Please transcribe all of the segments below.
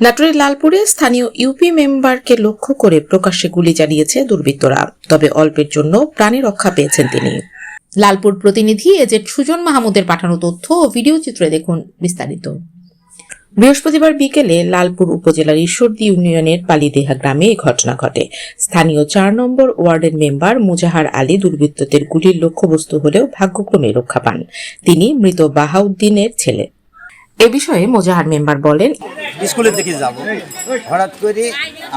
নাটোরের লালপুরে স্থানীয় ইউপি মেম্বারকে লক্ষ্য করে প্রকাশ্যে গুলি চালিয়েছে দুর্বৃত্তরা, তবে অল্পের জন্য প্রাণে রক্ষা পেয়েছেন তিনি। লালপুর প্রতিনিধি এজেড সুজন মাহমুদের পাঠানো তথ্য ও ভিডিও চিত্রে দেখুন বিস্তারিত। বৃহস্পতিবার বিকেলে লালপুর উপজেলার ঈশ্বরদী ইউনিয়নের পালিদেহা গ্রামে এই ঘটনা ঘটে। স্থানীয় চার নম্বর ওয়ার্ডের মেম্বার মুজাহার আলী দুর্বৃত্তদের গুলির লক্ষ্যবস্তু হলেও ভাগ্যক্রমে রক্ষা পান। তিনি মৃত বাহাউদ্দিনের ছেলে। এ বিষয়ে মোজাহার মেম্বার বলেন। স্কুলের দিকে যাব। হঠাৎ করে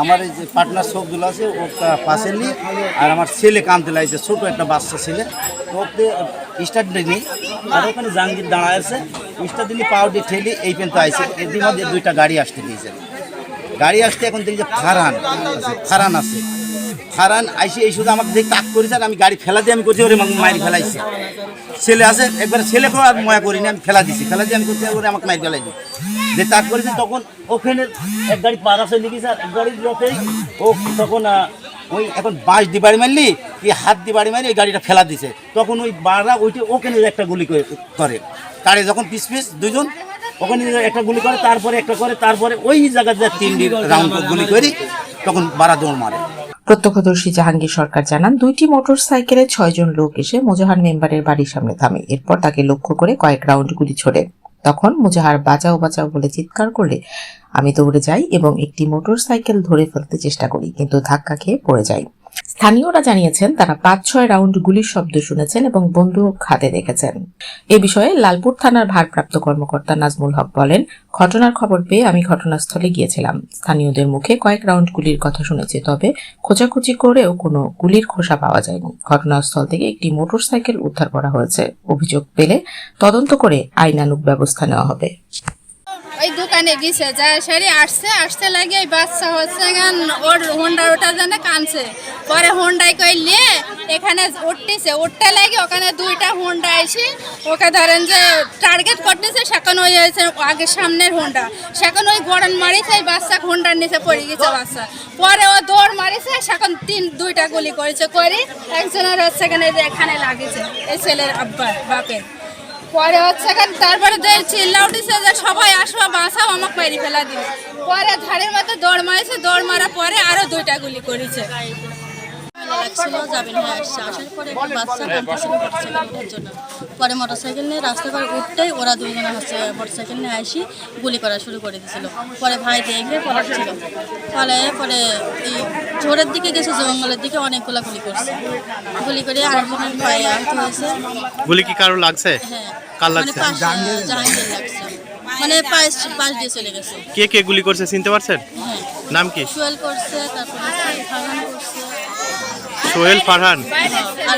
আমার এই যে পার্টনার সবগুলো আছে, ওটা পাশে নিয়ে আর আমার ছেলে কানতে লাগছে, ছোট একটা বাচ্চা ছেলে। তো স্টার্ট দিইনি আর ওখানে জাহাঙ্গীর দাঁড়ায় আছে। স্টার্ট দিলে পাউডি ঠেলি এই পর্যন্ত আইছে। এর মধ্যে দুইটা গাড়ি আসতে দিয়েছে। গাড়ি আসতে এখন দেখি যে ফারান আছে ফারান আছে। ফারান আইসে এই শুধু আমাকে দেখে তাক করেছে আর আমি গাড়ি ফেলা দিয়ে আমি করছি ওরে মারি ফেলাইছে। ছেলে আছে, একবার ছেলে করে আর ময়া করিনি আমি ফেলা দিছি। ফেলা দিয়ে আমি করছি ওরে আমাকে মারি ফেলাই যে তাক করেছে, তখন ওখানে এক গাড়ি পার আছে লিখি স্যার, এক গাড়ির লোকেই ও তখন ওই এখন বাঁশ দি বাড়ি মারলি কি হাত দি বাড়ি মারি ওই গাড়িটা ফেলা দিছে। তখন ওই বাড়া ওইটা ওখানে একটা গুলি করে- কারে। যখন পিস পিস দুজন ওখানে একটা গুলি করে, তারপরে একটা করে, তারপরে ওই জায়গাতে তিনটি রাউন্ড গুলি করি, তখন বাড়া দৌড় মারে। প্রত্যক্ষদর্শী জাহাঙ্গীর সরকার জানান, দুইটি মোটর সাইকেলে ছয়জন লোক এসে মোজাহার মেম্বারের বাড়ির সামনে থামে। এরপর তাকে লক্ষ্য করে কয়েক রাউন্ড গুলি ছোড়ে। তখন মুজাহার বাঁচাও বাঁচাও বলে চিৎকার করলে আমি দৌড়ে যাই এবং একটি মোটর সাইকেল ধরে ফেলতে চেষ্টা করি, কিন্তু ধাক্কা খেয়ে পড়ে যাই। স্থানীয়রা জানিয়েছেন, তারা পাঁচ ছয় রাউন্ড গুলির শব্দ শুনেছেন এবং বন্দুক হাতে দেখেছেন। এ বিষয়ে লালপুর থানার ভারপ্রাপ্ত কর্মকর্তা নাজমুল হক বলেন, ঘটনার খবর পেয়ে আমি ঘটনাস্থলে গিয়েছিলাম। স্থানীয়দের মুখে কয়েক রাউন্ড গুলির কথা শুনেছি, তবে খোঁজাখুঁজি করেও কোনো গুলির খোসা পাওয়া যায়নি। ঘটনাস্থল থেকে একটি মোটরসাইকেল উদ্ধার করা হয়েছে। অভিযোগ পেলে তদন্ত করে আইনানুগ ব্যবস্থা নেওয়া হবে। ওই দোকানে গেছে, যা সারি আসছে, আসতে লাগে ওই বাচ্চা হচ্ছে ওর হোন্ডার ওটা যেন কানছে। পরে হোন্ডাই কই নিয়ে এখানে উঠতেছে, উঠতে লাগে ওখানে দুইটা হোন্ডা এসে ওকে ধরেন যে টার্গেট করতেছে, সেখন ওই হয়েছে আগে সামনের হোন্ডা সেখন ওই গরম মারিছে, এই বাচ্চা হোন্ডার নিচে পড়ে গেছে বাচ্চা। পরে ও দৌড় মারিছে, সেখন তিন, দুইটা গুলি করেছে, করে একজনের হচ্ছে এখানে যে এখানে লাগিয়েছে, এই ছেলের আব্বার বাপের। পরে হচ্ছে তারপরে যে চিল্লা উঠেছে যে সবাই আসবা, বাঁচাও, আমাকে মেরে ফেলা দিল পরে ধারের মতো দৌড় মারেছে, দৌড় মারা পরে আরও দুইটা গুলি করেছে। লাগছিল যাবেন হ্যাঁ আসছে আসার পরে একটা বাচ্চা কাঁদতেছিল মোটরসাইকেলের জন্য। পরে মোটরসাইকেল নিয়ে রাস্তা করে উঠতেই ওরা দুজনে হচ্ছে মোটরসাইকেল নিয়ে আসি গুলি করা শুরু করে দিয়েছিল পরে ভাই দেখে পলাচ্ছিল। ফলে পরে এই জোরের দিকে গেছে জঙ্গলের দিকে অনেকগুলো গুলি করছে। গুলি করে আরেকজনের ভাই আহত হয়েছে। গুলি কি কারও লাগছে? হ্যাঁ। কার মানে লাগছে? জাহাঙ্গীর লাগছে। মানে পাশ পাশ দিয়ে চলে গেছে। কে কে গুলি করছে চিনতে পারছেন? হ্যাঁ। নাম কি? সুয়েল করছে তারপরে সোহেল ফারহান। আর